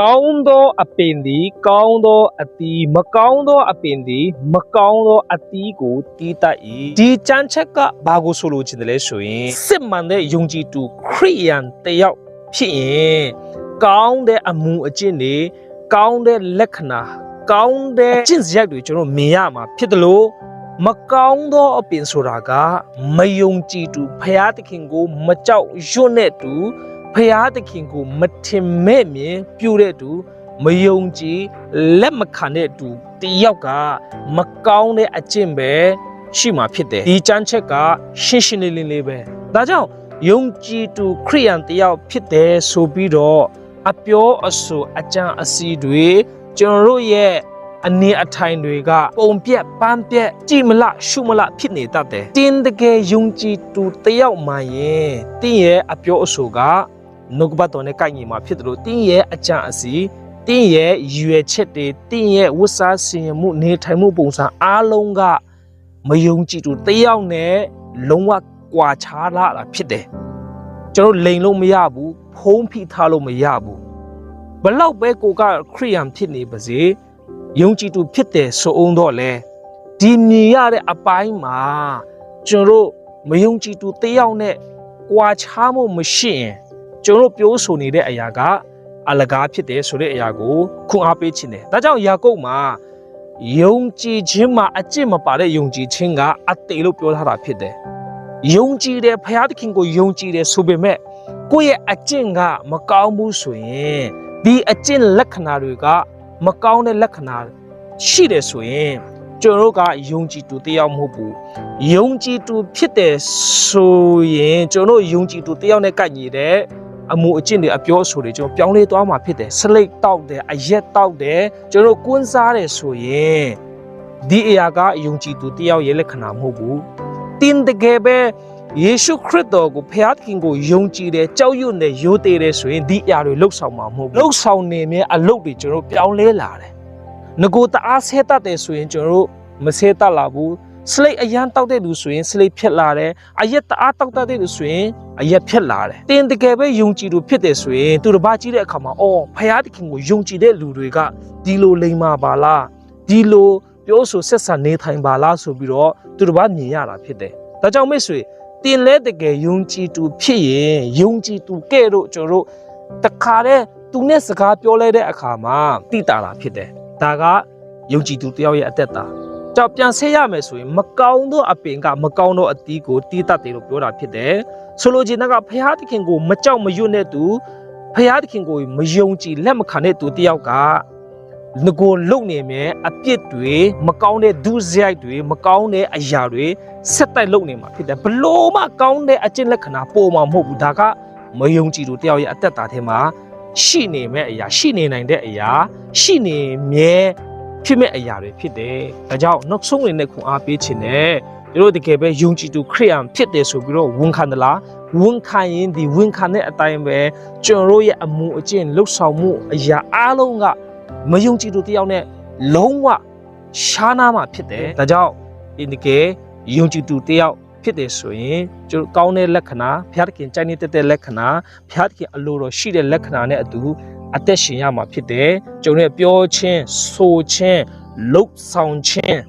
ကောင်းသောအပင်သည် ကောင်းသောအသီးမကောင်းသောအပင်သည် မကောင်းသောအသီးကိုတီးတတ်၏ဒီကြမ်းချက်ကဘာကိုဆိုလိုချင်တယ်လဲဆိုရင်စစ်မှန်တဲ့ယုံကြည်သူခရိယန်တစ်ယောက်ဖြစ်ရင်ကောင်းတဲ့အမှုအကျင့်တွေကောင်းတဲ့လက္ခဏာကောင်းတဲ့အကျင့်စရိုက်တွေကျွန်တော်မြင်ရမှာဖြစ်တယ်လို့မကောင်းသောအပင်ဆိုတာကမယုံကြည်သူဖျားသခင်ကို မကြောက်ရွံ့တဲ့သူ ဖျားသခင်ကိုမထင်မဲ့မြင်ပြုတဲ့သူမယုံကြည်လက်မခံတဲ့သူတယောက်ကမကောင်းတဲ့အကျင့်ပဲရှိမှာဖြစ်တယ်ဒီကြမ်းချက်ကရှင်းရှင်းလင်းလင်းလေးပဲဒါကြောင့်ယုံကြည်သူခရိယန်တယောက်ဖြစ်တယ်ဆိုပြီးတော့အပြောအဆိုအကြံအစီတွေကျွန်တော်တို့ရဲ့အနေအထိုင်တွေကပုံပြက်ပန်းပြက်ကြည်မလရှုမလဖြစ်နေတတ်တယ်တင်းတကယ်ယုံကြည်သူတယောက်မှရင်တင်းရဲ့အပြောအဆိုက နှုတ်ကပတ်တော်နဲ့ကိုက်ညီမှာဖြစ်တယ်လို့တင်းရဲ့အကြံအစီတင်းရဲ့ရည်ရွယ်ချက်တွေတင်းရဲ့ဝတ်စားဆင်ရမှုနေထိုင်မှုပုံစံအားလုံးကမယုံကြည်သူတယောက်နဲ့လုံးဝကွာခြားလာတာဖြစ်တယ်ကျွန်တော်လိန်လို့မရဘူးဖုံးဖိထားလို့မရဘူးဘလောက်ပဲကိုကခရိယန်ဖြစ်နေပါစေယုံကြည်သူဖြစ်တယ်ဆိုအောင်တော့လေဒီမြင်ရတဲ့အပိုင်းမှာကျွန်တော်တို့မယုံကြည်သူတယောက်နဲ့ကွာခြားမှုမရှိရင် ကျွန်တော်တို့ပြောဆိုနေတဲ့အရာကအလကားဖြစ်တယ်ဆိုတဲ့အရာကိုခွန်အားပေးခြင်းတယ်ဒါကြောင့်ယာကုပ်မှာယုံကြည်ခြင်းမှာအကျင့်မပါတဲ့ယုံကြည်ခြင်းကအတေလို့ပြောထားတာဖြစ်တယ်ယုံကြည်တယ်ဖခင်သခင်ကိုယုံကြည်တယ်ဆိုပေမဲ့ကိုယ့်ရဲ့အကျင့်ကမကောင်းဘူးဆိုရင်ဒီအကျင့်လက္ခဏာတွေကမကောင်းတဲ့လက္ခဏာရှိတယ်ဆိုရင်ကျွန်တော်တို့ကယုံကြည်သူတယောက်မဟုတ်ဘူးယုံကြည်သူဖြစ်တယ်ဆိုရင်ကျွန်တော်တို့ယုံကြည်သူတယောက်နဲ့ကိုက်ညီတဲ့ အမှုအကျင့်တွေအပြောအဆိုတွေကျွန်တော်ပြောင်းလဲသွားမှာဖြစ်တယ်ဆလိတ်တောက်တယ်အရက်တောက်တယ်ကျွန်တော်တို့ကွန်းစားတယ်ဆိုရင်ဒီအရာကယုံကြည်သူတယောက်ရဲ့လက္ခဏာမဟုတ်ဘူးတင်းတကယ်ပဲယေရှုခရစ်တော်ကိုဖျားသခင်ကိုယုံကြည်တယ်ကြောက်ရွံ့တယ်ယိုသေးတယ်ဆိုရင်ဒီအရာတွေလှုပ်ဆောင်မှာမဟုတ်ဘူးလှုပ်ဆောင်နေမြဲအလုပ်တွေကျွန်တော်ပြောင်းလဲလာတယ်ငကိုတအားဆဲတတ်တယ်ဆိုရင်ကျွန်တော်တို့မဆဲတတ်လာဘူး စလိတ်အရန်တောက်တဲ့လူဆိုရင်စလိတ်ဖြစ်လာတယ်အရက်တအားတောက်တတ်တဲ့လူဆိုရင်အရက်ဖြစ်လာတယ်တင်တကယ်ပဲယုံကြည်သူဖြစ်တယ်ဆိုရင်သူတစ်ပါးကြည့်တဲ့အခါမှာအော်ဖယားသခင်ကိုယုံကြည်တဲ့လူတွေကဒီလိုလိမ္မာပါလားဒီလိုပြောဆိုဆက်ဆံနေထိုင်ပါလားဆိုပြီးတော့သူတစ်ပါးမြင်ရတာဖြစ်တယ်ဒါကြောင့်မိတ်ဆွေတင်လဲတကယ်ယုံကြည်သူဖြစ်ရင်ယုံကြည်သူကဲ့တော့ကျွန်တော်တို့တခါတည်းသူနဲ့စကားပြောလဲတဲ့အခါမှာတိတာတာဖြစ်တယ်ဒါကယုံကြည်သူတယောက်ရဲ့အသက်တာ ကြောက်ပြန်ဆဲရမယ်ဆိုရင်မကောင်းသောအပင်ကမကောင်းသောအသီးကိုတီးတတ်တယ်လို့ပြောတာဖြစ်တယ်ဆိုလိုချင်တာကဖျားသခင်ကိုမကြောက်မရွံ့တဲ့သူဖျားသခင်ကိုမယုံကြည်လက်မခံတဲ့သူတယောက်ကငကိုလုံနေမယ်အပြစ်တွေမကောင်းတဲ့ဒုစရိုက်တွေမကောင်းတဲ့အရာတွေဆက်တိုက်လုံနေမှာဖြစ်တယ်ဘလို့မှကောင်းတဲ့အကျင့်လက္ခဏာပေါ်မှာမဟုတ်ဘူးဒါကမယုံကြည်သူတယောက်ရဲ့အသက်တာထဲမှာရှိနေမဲ့အရာရှိနေနိုင်တဲ့အရာရှိနေမြဲ ဖြစ်မဲ့အရာတွေဖြစ်တယ်။ဒါကြောင့်နောက်ဆုံးအနေနဲ့ခွန်အားပေးခြင်းနဲ့တို့တကယ်ပဲယုံကြည်သူခရိယန်ဖြစ်တယ်ဆိုပြီးတော့ဝန်ခံသလားဝန်ခံရင်ဒီဝန်ခံတဲ့အတိုင်းပဲကျွန်တော်တို့ရဲ့အမှုအကျင့်လှုပ်ဆောင်မှုအရာအားလုံးကမယုံကြည်သူတယောက်နဲ့လုံးဝရှားနာမှာဖြစ်တယ်။ဒါကြောင့်ဒီတကယ်ယုံကြည်သူတယောက်ဖြစ်တယ်ဆိုရင်ကျွန်တော်ကောင်းတဲ့လက္ခဏာဘုရားသခင်ကြိုက်နေတဲ့လက္ခဏာဘုရားသခင်အလိုတော်ရှိတဲ့လက္ခဏာနဲ့အတူ အသက်ရှင်ရမှာဖြစ်တယ်ကျုံနဲ့ပြောချင်းဆိုချင်းလှုပ်ဆောင်ချင်း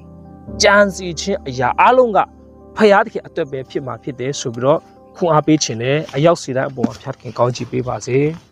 ကြံစီချင်းအရာအလုံးကဖရာသခင်အတွက်ပဲဖြစ်မှာဖြစ်တယ်ဆိုပြီးတော့ခွန်အားပေးခြင်းနဲ့အရောက်စီတိုင်းအပေါ်မှာဖရာသခင်ကောင်းချီးပေးပါစေ။